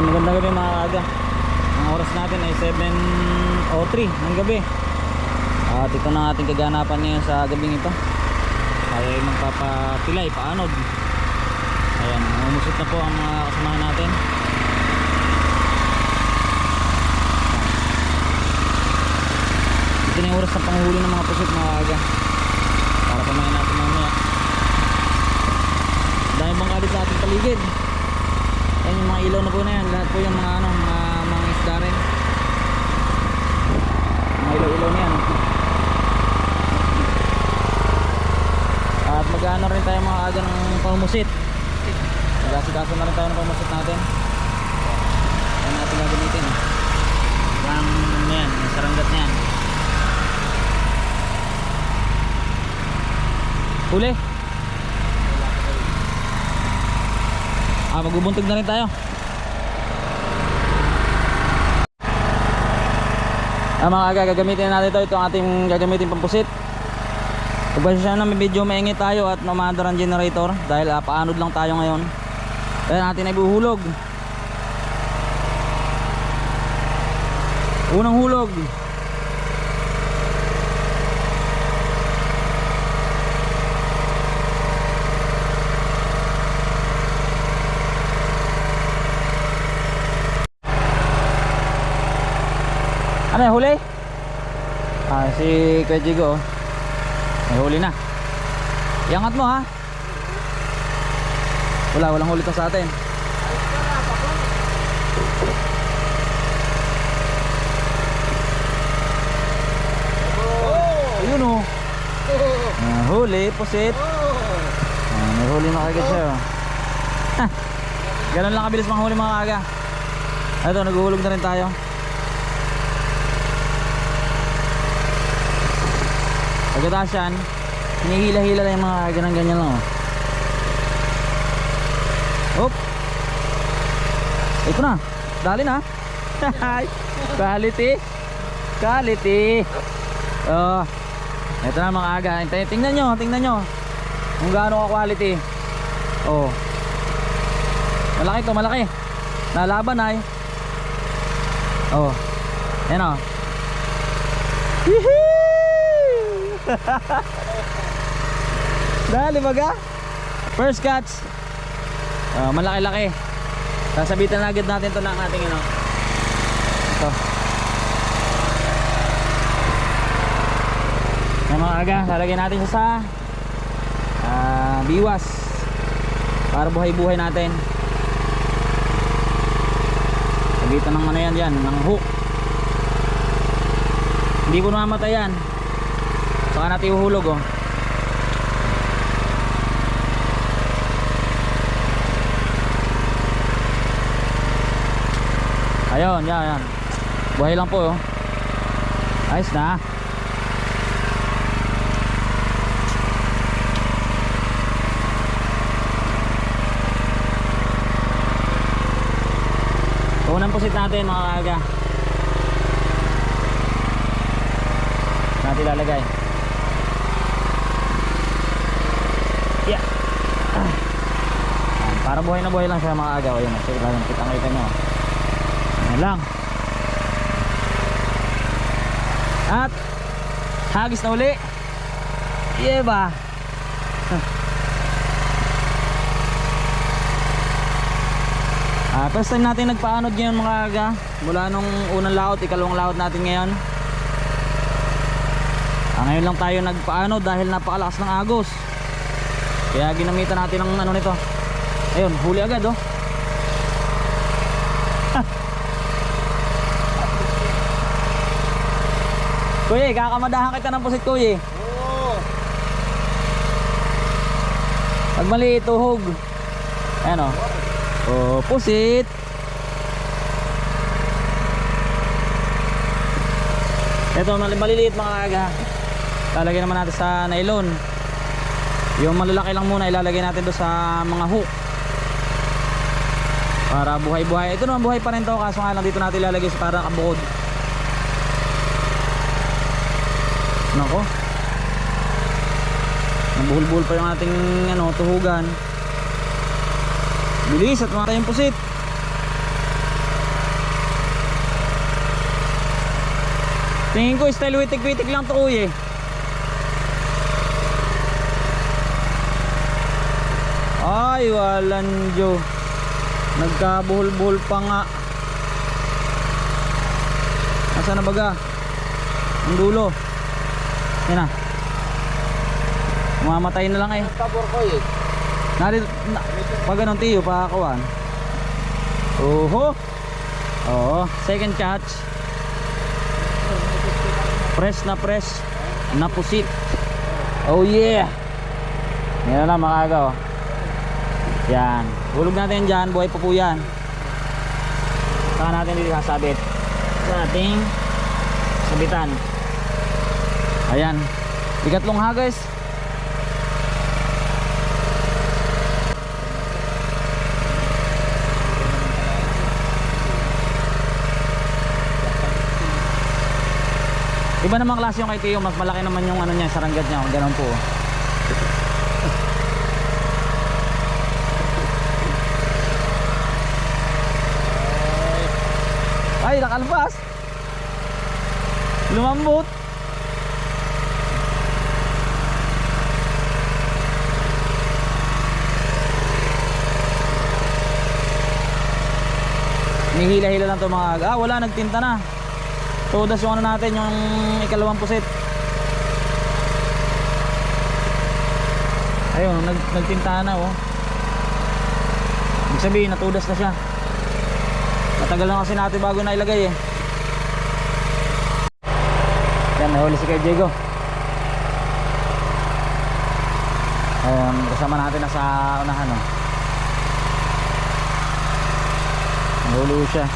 Yan, magandang gabi mga kaaga. Ang oras natin ay 7.03 ng gabi. At ito na ating kaganapan ngayon sa gabing ito. Tayo ay magpapapilay, paanod. Ayan, umusot na po ang mga kasamahan natin. Ito na yung oras ng panghuli ng mga pusit mga kaaga. Para pamain natin mamaya. Dahil bang kalit sa ating paligid. Yan yung mga ilaw na po na yan. Lahat po yung mga ano, mga, mga isda rin. Mga ilaw-ilaw na yan. At mag-ano rin tayo mga aga ng pamumusit. Mag-asikaso na rin tayo ng pamumusit natin. Yan natin gagamitin. Yung ano yan, yung saranggat na yan. Huli! Ah, magbubuntog na rin tayo. Ah, mga aga, gagamitin natin ito. Ito ang ating gagamitin pampusit. Pagpasya na may medyo maingit tayo at nomadar ang generator dahil ah, paanod lang tayo ngayon. Kaya natin ay buhulog. Unang hulog. Ano yung huli? Ah, si Kuya oh. May huli na. Iangat mo ha. Wala, walang huli to sa atin. Ayun oh. Ah, huli, pusit. Ah, may huli na kagad siya. oh. Ganun lang kabilis mga huli mga kaga. Ito, naghuhulog na rin tayo. Pagkatapos yan, hinihila-hila lang yung mga ganang-ganyan lang. Oh. Hop! Ito na. Dali na. Quality. Quality. Oh. Ito na mga aga. Tingnan nyo, tingnan nyo. Kung gaano ka quality. Oh. Malaki to, malaki. Lalaban ay. Oh. Yan oh. Yehey! Dali baga. First catch. Ah, malaki-laki. Sasabitan na agad natin to ng ating ano. Ito. Yan mga aga, lalagyan natin siya sa ah, biwas para buhay-buhay natin. Sabitan ng ano yan yan, ng hook. Hindi ko namamatay Saka natin uhulog oh. Ayun, yan, yan. Buhay lang po oh. Ayos na. Unang pusit natin mga kaga. Natin lalagay. Yeah. Ah. Yan, Para buhay na buhay lang siya mga agaw. Ayun, sige lang kita kita nyo. Ayan lang. At hagis na uli. Yeah ba? Ah, first time natin nagpaanod ngayon mga aga. Mula nung unang laot, ikalawang laot natin ngayon. Ah, ngayon lang tayo nagpaano dahil napakalakas ng agos. Kaya ginamitan natin ng ano nito. Ayun, huli agad oh. Ha. Kuya, kakamadahan kita ng pusit kuya. Oo. Pag maliit, tuhog. Ayan oh. Oh, pusit. Ito, mali- maliliit mga kaga. Lalagyan naman natin sa nylon. Yung malalaki lang muna ilalagay natin do sa mga hook para buhay-buhay. Ito naman buhay pa rin to kaso nga lang dito natin lalagay sa parang kabukod. Nako. Nabuhol-buhol pa yung ating ano, tuhugan. Bilis at mga tayong pusit. Tingin ko style witik-witik lang to kuya. Eh. Ay, walang Diyo. Nagkabuhol-buhol pa nga. Nasaan na baga? Ang dulo. Yan na. Mamatay na lang eh. Pabor ko eh. Nari, na, pag ganun tiyo, pakakuan. Oho. Oo, second catch. Press na press. Napusit. Oh yeah. Yan na lang makagaw. Yan. Hulog natin dyan. Buhay pa po yan. Saka natin dito sasabit. Sa ating sabitan. Ayan. Ikatlong ha guys. Iba namang klase yung kay Tio, mas malaki naman yung ano niya, saranggat niya, ganun po. Ay, nakalpas. Lumambot. Nihila-hila lang to mga Ah, wala, nagtinta na. Todas yung ano natin, yung ikalawang pusit. Ayun, nag, nagtinta na oh. Ibig sabihin, natudas na siya. Matagal lang kasi natin bago na ilagay eh. Yan, nahuli si kay Diego. Ayun, kasama natin na sa unahan oh. Nahuli siya.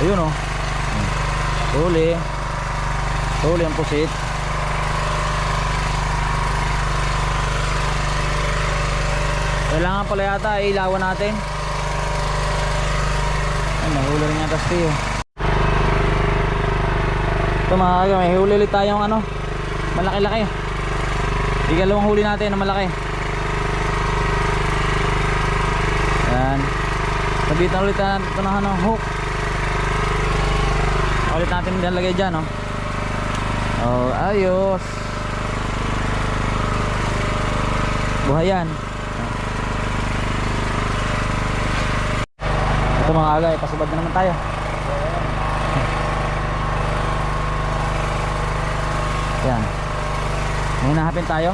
Ayun oh. Huli. Huli ang pusit. Kailangan pala yata ilawan natin. Ay, nahuli rin si oh. Ito mga kaga, may huli ulit tayong ano. Malaki-laki. Ikalawang huli natin na malaki. Yan. Sabitan ulit natin ito ng ano, hook. Ulit natin nilalagay dyan, oh. Oh, ayos. Buhay yan. Ito mga aga, eh, pasubad na naman tayo. Yan. Hinahapin tayo.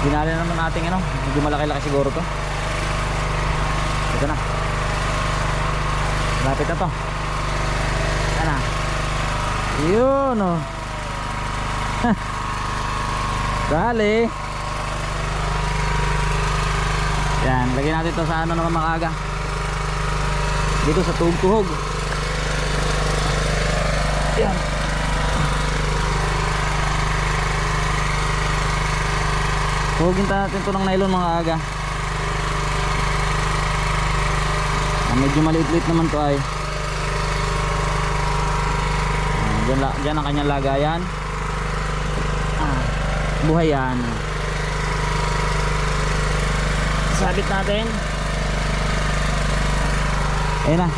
Dinali na naman natin ano, medyo malaki-laki siguro to. Ito na. Lapit na to. Ano? Yun oh. Dali. Yan, lagyan natin to sa ano naman makaga. Dito sa tuhog-tuhog. Yan. Tuhugin natin to ng nylon mga aga. Ah, medyo maliit-liit naman to ay. Ah, Diyan, diyan ang kanyang lagayan. Ah, buhay yan. Sabit natin. Ayun na.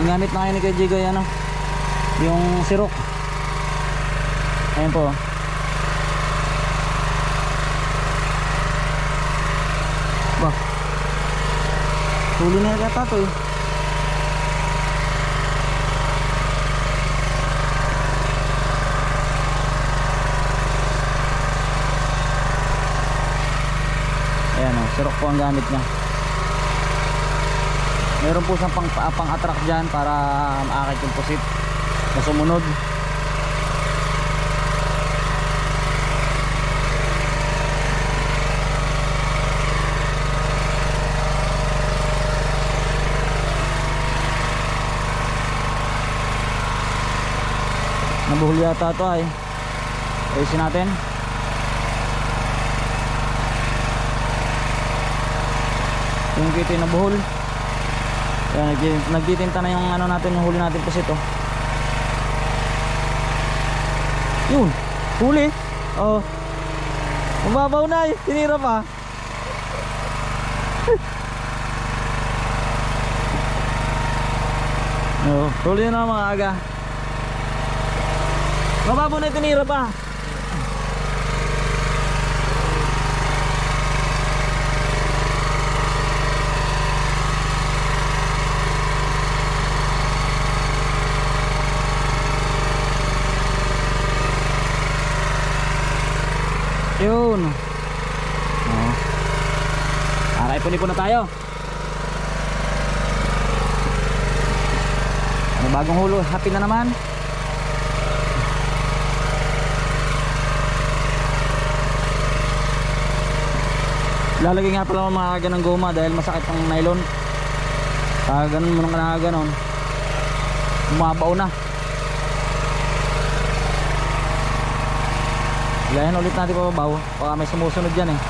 Ang gamit na kayo ni Kuya Jigo ay ano, yung sirok. Ayun po. Ba. Huli na yata to eh. Sirok po ang gamit niya. Meron po siyang pang, pang attract dyan para maakit yung pusit na sumunod. Nabuhol yata ito ay. Ayusin natin. yung gito na buhol Ayan, nagtitinta na yung ano natin yung huli natin kasi ito yun. Huli? Oh mababaw na eh tinira pa. Oh, huli na mga aga. Mababaw na tinira pa. Yun. Oh. Aray, puni-puna tayo. Ano bagong hulo? Happy na naman. Lalagay nga pala ng mga ganang goma dahil masakit ang nylon. Pag ganun mo nang kanaganon, umabaw na. Gayan ulit natin pababaw. Baka may sumusunod dyan eh.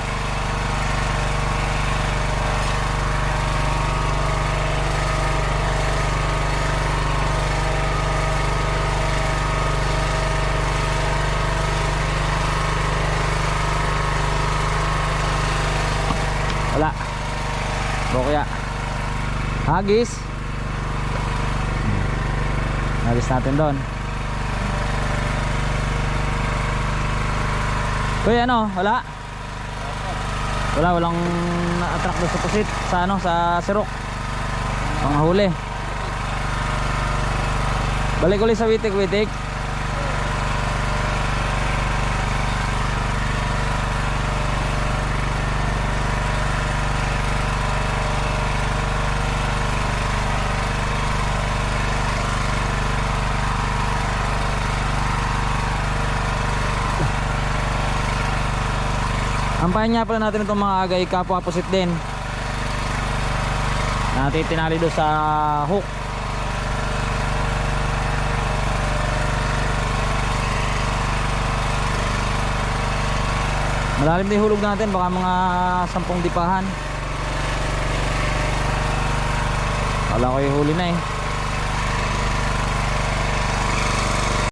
Wala. Bokya. Hagis. Hagis natin doon. Kuya ano, wala? Wala, walang na-attract doon sa pusit sa ano, sa sirok. Panghuli. Balik ulit sa witik, witik. Ampayan nga pala natin itong mga agay kapwa pusit din. Natin tinali doon sa hook. Malalim din hulog natin, baka mga sampung dipahan. Wala ko yung huli na eh.